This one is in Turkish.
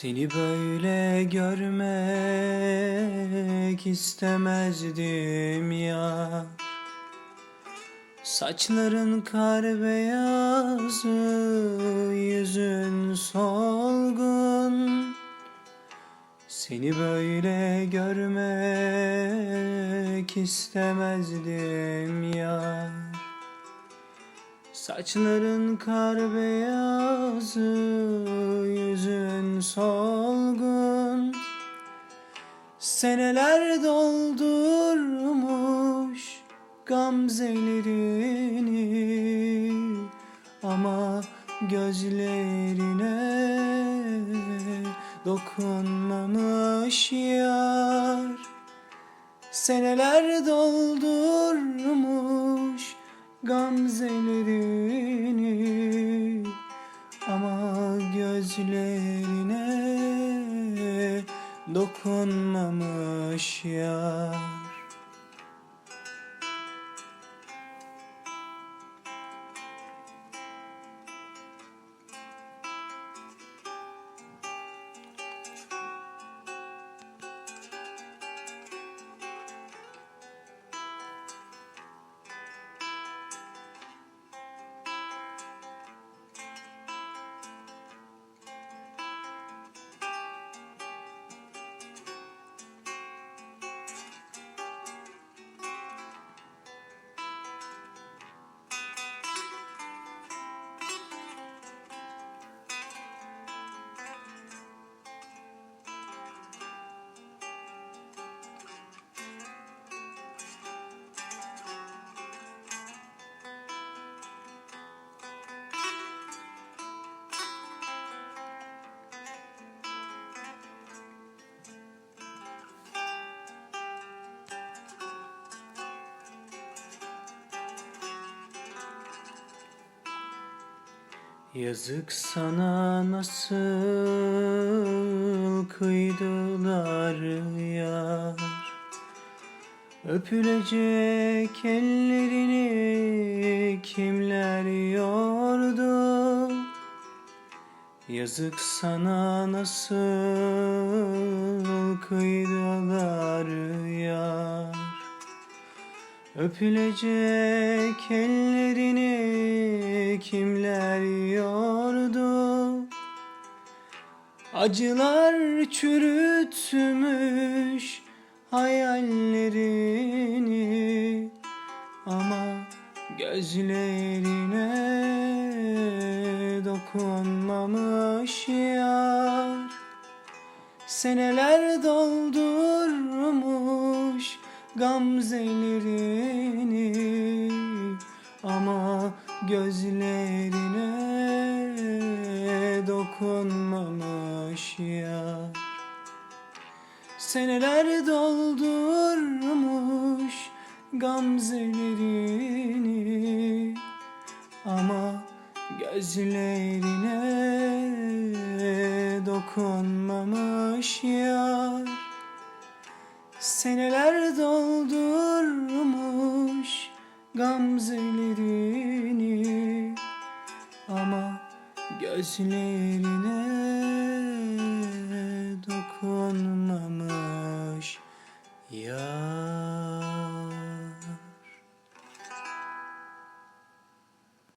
Seni böyle görmek istemezdim ya. Saçların kar beyazı, yüzün solgun. Seni böyle görmek istemezdim Saçların kar beyazı, yüzün solgun. Seneler doldurmuş gamzelerini Ama gözlerine dokunmamış yar. Seneler doldurmuş gamzelerini Ama gözlerine dokunmamış yar Yazık sana nasıl kıydılar yar. Öpülecek ellerini kimler yordu? Yazık sana nasıl kıydılar yar Öpülecek ellerini kimler yordu? Acılar çürütmüş hayallerini Ama gözlerine dokunmamış yar. Seneler doldurmuş gamzelerini Ama gözlerine dokunmamış yar Seneler doldurmuş gamzelerini Ama gözlerine dokunmamış yar Seneler doldurmuş gamzelerini Ama gözlerine dokunmamış yar